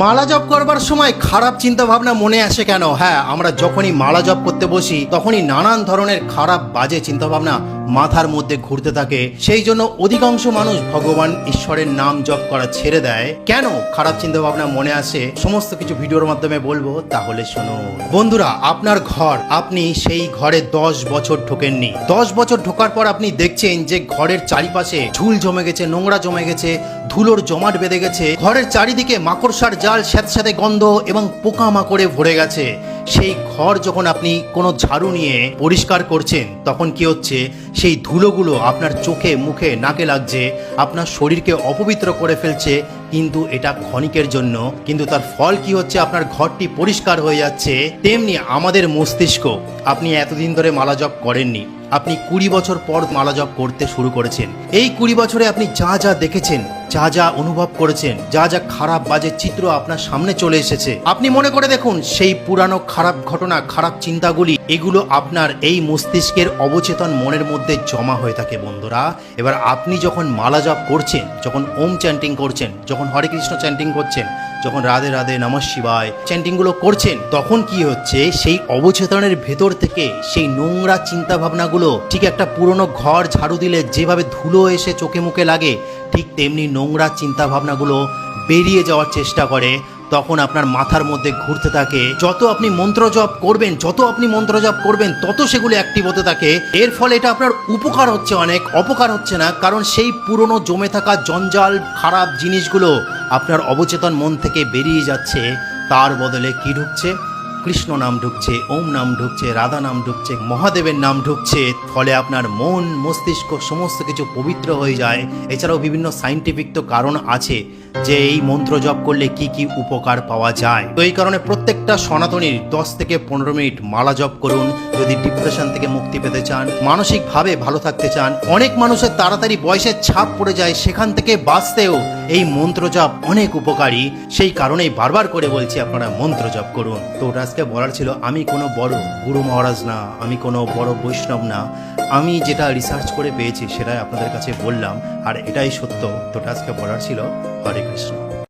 মালা জপ করবার সময় খারাপ চিন্তা ভাবনা মনে আসে কেন? হ্যাঁ আমরা যখনই মালা জপ করতে বসি, তখনই নানান ধরনের খারাপ, বাজে চিন্তা ভাবনা মাথার মধ্যে ঘুরতে থাকে। সেই জন্য অধিকাংশ মানুষ ভগবান ঈশ্বরের নাম জপ করা ছেড়ে দেয়। কেন? খারাপ চিন্তা ভাবনা মনে আসে। সমস্ত কিছু ভিডিওর মাধ্যমে বলব, তাহলে শুনুন। বন্ধুরা, আপনার ঘর, আপনি সেই ঘরে দশ বছর ঢোকেননি। দশ বছর ঢোকার পর আপনি দেখছেন যে ঘরের চারিপাশে ঝুল জমে গেছে, নোংরা জমে গেছে, ধুলোর জমাট বেঁধে গেছে। ঘরের চারিদিকে মাকড়সার জাল, স্যাঁতস্যাঁতে গন্ধ এবং পোকা মাকড়ে ভরে গেছে। সেই ঘর যখন আপনি কোনো ঝাড়ু নিয়ে পরিষ্কার করছেন, তখন কি হচ্ছে? সেই ধুলোগুলো আপনার চোখে, মুখে, নাকে লাগছে, আপনার শরীরকে অপবিত্র করে ফেলছে। কিন্তু এটা ক্ষণিকের জন্য। কিন্তু তার ফল কি হচ্ছে? আপনার ঘরটি পরিষ্কার হয়ে যাচ্ছে। তেমনি আমাদের মস্তিষ্ক, আপনি এতদিন ধরে মালা জপ করেননি। আপনি কুড়ি বছর পর মালা জপ করতে শুরু করেছেন। এই কুড়ি বছরে আপনি যা যা দেখেছেন যা যা অনুভব করেছেন, যা যা খারাপ বাজে চিত্র আপনার সামনে চলে এসেছে। আপনি মনে করে দেখুন, সেই পুরানো খারাপ ঘটনা, খারাপ চিন্তাগুলি, এগুলো আপনার এই মস্তিষ্কের অবচেতন মনের মধ্যে জমা হয়ে থাকে বন্ধুরা। এবার আপনি যখন মালা জপ করছেন, যখন ওম চ্যান্টিং করছেন, যখন হরে কৃষ্ণ চ্যান্টিং করছেন, যখন রাধে রাধে নম শিবায় চ্যান্টিংগুলো করছেন, তখন কি হচ্ছে, সেই অবচেতনের ভেতর থেকে সেই নোংরা চিন্তা ভাবনাগুলো ঠিক একটা পুরনো ঘর ঝাড়ু দিলে যেভাবে ধুলো এসে চোখে মুখে লাগে ঠিক তেমনি নোংরা চিন্তা ভাবনাগুলো বেরিয়ে যাওয়ার চেষ্টা করে, তখন আপনার মাথার মধ্যে ঘুরতে থাকে, যত আপনি মন্ত্র জপ করবেন, যত আপনি মন্ত্র জপ করবেন, তত সেগুলো অ্যাক্টিভ হতে থাকে। এর ফলে এটা আপনার উপকার হচ্ছে অনেক, অপকার হচ্ছে না, কারণ সেই পুরনো জমে থাকা জঞ্জাল, খারাপ জিনিসগুলো আপনার অবচেতন মন থেকে বেরিয়ে যাচ্ছে, তার বদলে কি ঢুকছে? কৃষ্ণ নাম ঢুকছে, ওম নাম ঢুকছে, রাধা নাম ঢুকছে, মহাদেবের নাম ঢুকছে, ফলে আপনার মন, মস্তিষ্ক সমস্ত কিছু পবিত্র হয়ে যায়। এছাড়াও বিভিন্ন সাইন্টিফিক তো কারণ আছে যে এই মন্ত্র জপ করলে কি কি উপকার পাওয়া যায়। তো এই কারণে প্রত্যেকটা সনাতনীর দশ থেকে পনেরো মিনিট মালা জপ করুন, যদি ডিপ্রেশন থেকে মুক্তি পেতে চান, মানসিকভাবে ভালো থাকতে চান। অনেক মানুষের তাড়াতাড়ি বয়সের ছাপ পড়ে যায়, সেখান থেকে বাঁচতেও এই মন্ত্র জপ অনেক উপকারী। সেই কারণেই বারবার করে বলছি আপনারা মন্ত্র জপ করুন। তো ওটা আজকে বলার ছিল, আমি কোনো বড় গুরু মহারাজ না, আমি কোনো বড় বৈষ্ণব না। আমি যেটা রিসার্চ করে পেয়েছি সেটাই আপনাদের কাছে বললাম, আর এটাই সত্য। তোটা আজকে বলার ছিল। হরে কৃষ্ণ।